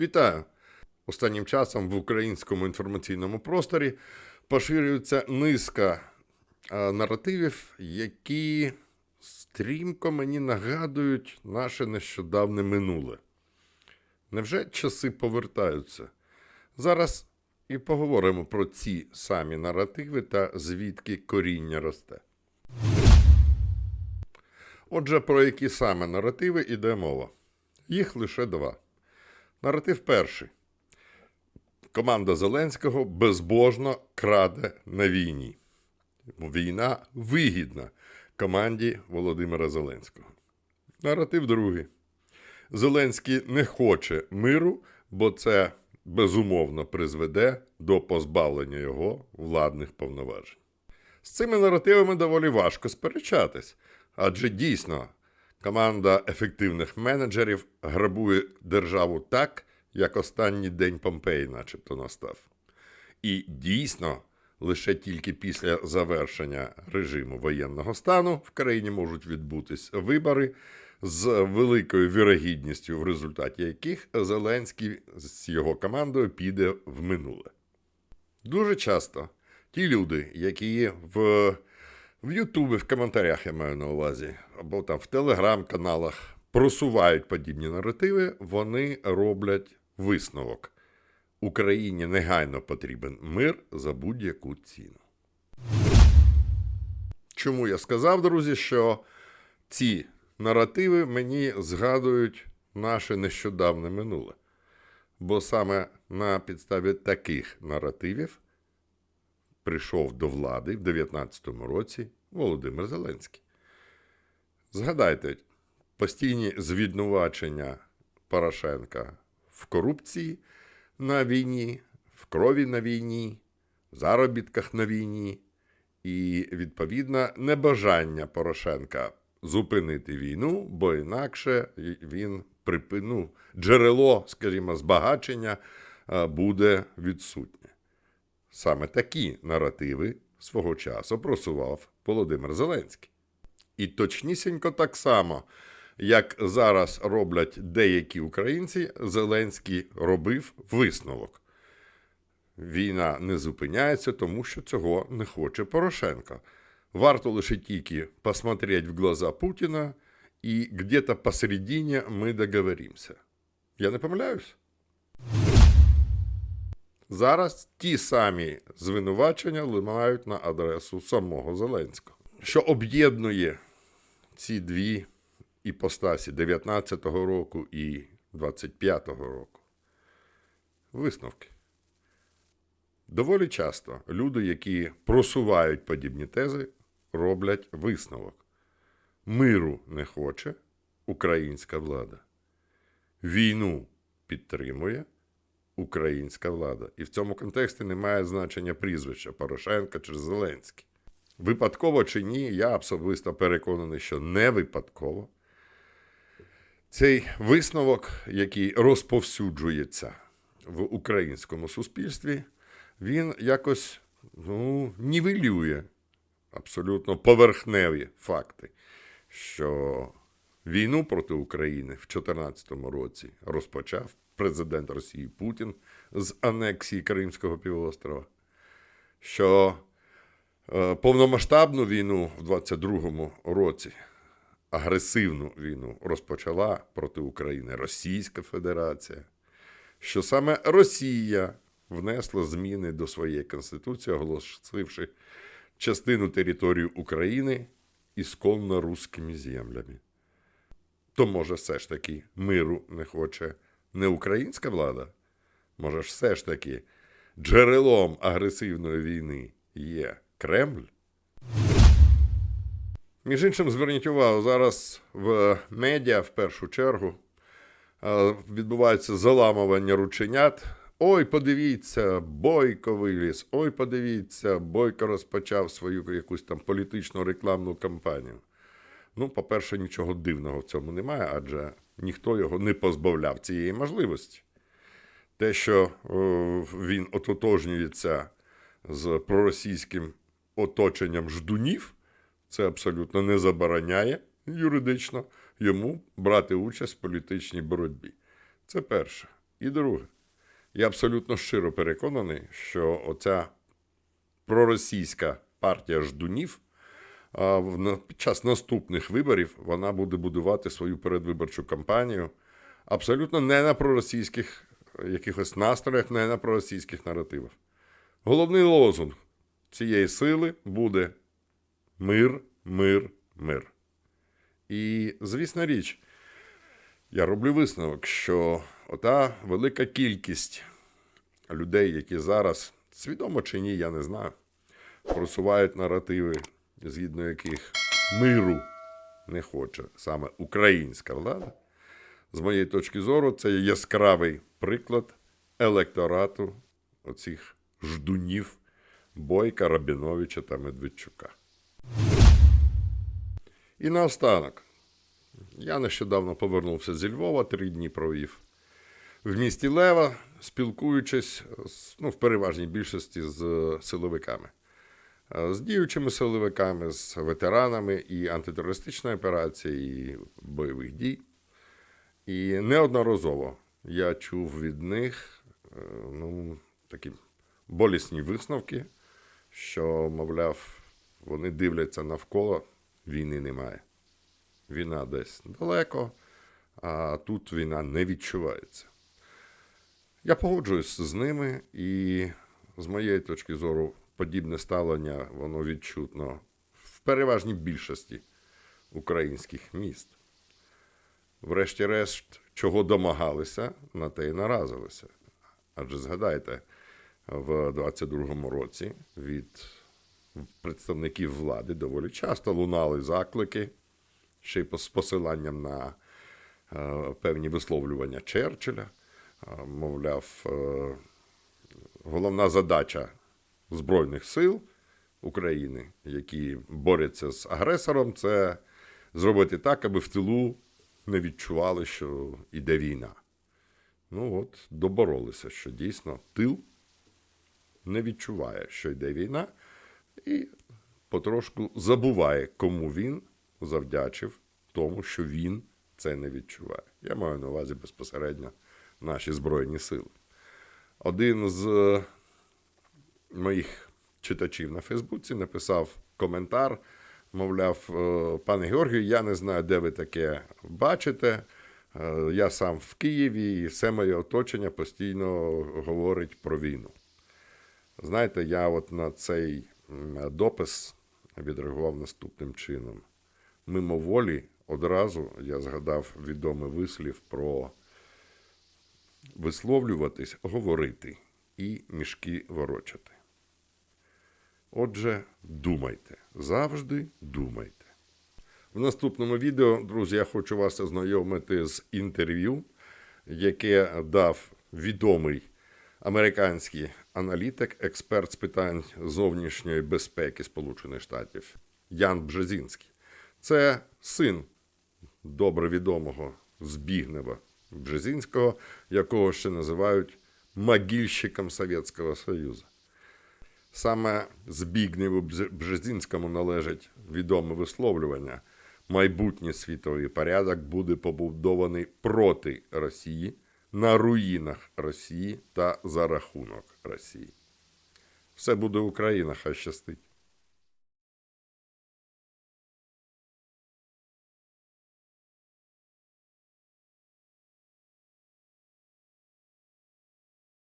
Вітаю! Останнім часом в українському інформаційному просторі поширюється низка е, наративів, які стрімко мені нагадують наше нещодавне минуле. Невже часи повертаються? Зараз і поговоримо про ці самі наративи та звідки коріння росте. Отже, про які саме наративи йде мова? Їх лише два. Наратив перший. Команда Зеленського безбожно краде на війні. Війна вигідна команді Володимира Зеленського. Наратив другий. Зеленський не хоче миру, бо це безумовно призведе до позбавлення його владних повноважень. З цими наративами доволі важко сперечатись, адже дійсно команда ефективних менеджерів грабує державу так, як останній день Помпеї, начебто, настав. І дійсно, лише тільки після завершення режиму воєнного стану в країні можуть відбутись вибори з великою вірогідністю, в результаті яких Зеленський з його командою піде в минуле. Дуже часто ті люди, які в, в Ютубі, в коментарях я маю на увазі, або там в телеграм-каналах просувають подібні наративи, вони роблять висновок. Україні негайно потрібен мир за будь-яку ціну. Чому я сказав, друзі, що ці наративи мені згадують наше нещодавне минуле. Бо саме на підставі таких наративів прийшов до влади в 19-му році Володимир Зеленський. Згадайте, постійні звіднувачення Порошенка в корупції на війні, в крові на війні, в заробітках на війні і, відповідно, небажання Порошенка зупинити війну, бо інакше він припину джерело, скажімо, збагачення буде відсутнє. Саме такі наративи свого часу просував Володимир Зеленський. І точнісінько так само, як зараз роблять деякі українці, Зеленський робив висновок. Війна не зупиняється, тому що цього не хоче Порошенко. Варто лише тільки посмотреть в глаза Путіна, і где-то посередине ми договоримося. Я не помиляюсь? Зараз ті самі звинувачення лунають на адресу самого Зеленського, що об'єднує ці дві іпостасі 19-го року і 25-го року. Висновки. Доволі часто люди, які просувають подібні тези, роблять висновок. Миру не хоче українська влада. Війну підтримує українська влада. І в цьому контексті немає значення прізвища Порошенка чи Зеленський. Випадково чи ні, я особисто переконаний, що не випадково. Цей висновок, який розповсюджується в українському суспільстві, він якось ну, нівелює абсолютно поверхневі факти, що війну проти України в 2014 році розпочав президент Росії Путін з анексії Кримського півострова, що е, повномасштабну війну в 22-му році, агресивну війну розпочала проти України Російська Федерація, що саме Росія внесла зміни до своєї конституції, оголосивши частину території України ісконно руськими землями. То, може, все ж таки миру не хоче не українська влада? Може, все ж таки джерелом агресивної війни є Кремль? Між іншим, зверніть увагу, зараз в медіа в першу чергу відбувається заламування рученят. Ой, подивіться, Бойко виліз. Ой, подивіться, Бойко розпочав свою якусь там політичну рекламну кампанію. Ну, по-перше, нічого дивного в цьому немає, адже ніхто його не позбавляв цієї можливості. Те, що е, він ототожнюється з проросійським оточенням ждунів, це абсолютно не забороняє юридично йому брати участь в політичній боротьбі. Це перше. І друге, я абсолютно щиро переконаний, що оця проросійська партія ждунів а, під час наступних виборів вона буде будувати свою передвиборчу кампанію абсолютно не на проросійських якихось настроях, не на проросійських наративах. Головний лозунг цієї сили буде мир, мир, мир. І, звісна річ, я роблю висновок, що ота велика кількість людей, які зараз, свідомо чи ні, я не знаю, просувають наративи, згідно яких миру не хоче саме українська влада, з моєї точки зору, це є яскравий приклад електорату оцих ждунів Бойка, Рабіновича та Медведчука. І наостанок. Я нещодавно повернувся зі Львова, три дні провів в місті Лева, спілкуючись ну, в переважній більшості з силовиками, з діючими силовиками, з ветеранами і антитерористичної операції, і бойових дій. І неодноразово я чув від них е, ну, такі болісні висновки, що, мовляв, вони дивляться навколо, війни немає. Війна десь далеко, а тут війна не відчувається. Я погоджуюсь з ними, і з моєї точки зору, подібне ставлення воно відчутно в переважній більшості українських міст. Врешті-решт, чого домагалися, на те й наразилися. Адже згадайте, в 22-му році від представників влади доволі часто лунали заклики, ще й з посиланням на е, певні висловлювання Черчилля. Е, мовляв, е, головна задача Збройних сил України, які борються з агресором, це зробити так, аби в тилу не відчували, що йде війна. Ну от, доборолися, що дійсно тил не відчуває, що йде війна, і потрошку забуває, кому він завдячив тому, що він це не відчуває. Я маю на увазі безпосередньо наші Збройні Сили. Один з моїх читачів на Фейсбуці написав коментар, мовляв, «Е, пане Георгію, я не знаю, де ви таке бачите. Е, Я сам в Києві, і все моє оточення постійно говорить про війну. Знаєте, я от на цей допис відреагував наступним чином. Мимоволі одразу я згадав відомий вислів про висловлюватись, говорити і мішки ворочати. Отже, думайте, завжди думайте. В наступному відео, друзі, я хочу вас ознайомити з інтерв'ю, яке дав відомий американський аналітик, експерт з питань зовнішньої безпеки Сполучених Штатів Ян Бжезінський. Це син добре відомого Збігнева Бжезінського, якого ще називають могильщиком Совєтського Союзу. Саме Збігневу Бз- Бжезінському належить відоме висловлювання. Майбутній світовий порядок буде побудований проти Росії, на руїнах Росії та за рахунок Росії. Все буде Україна, хай щастить.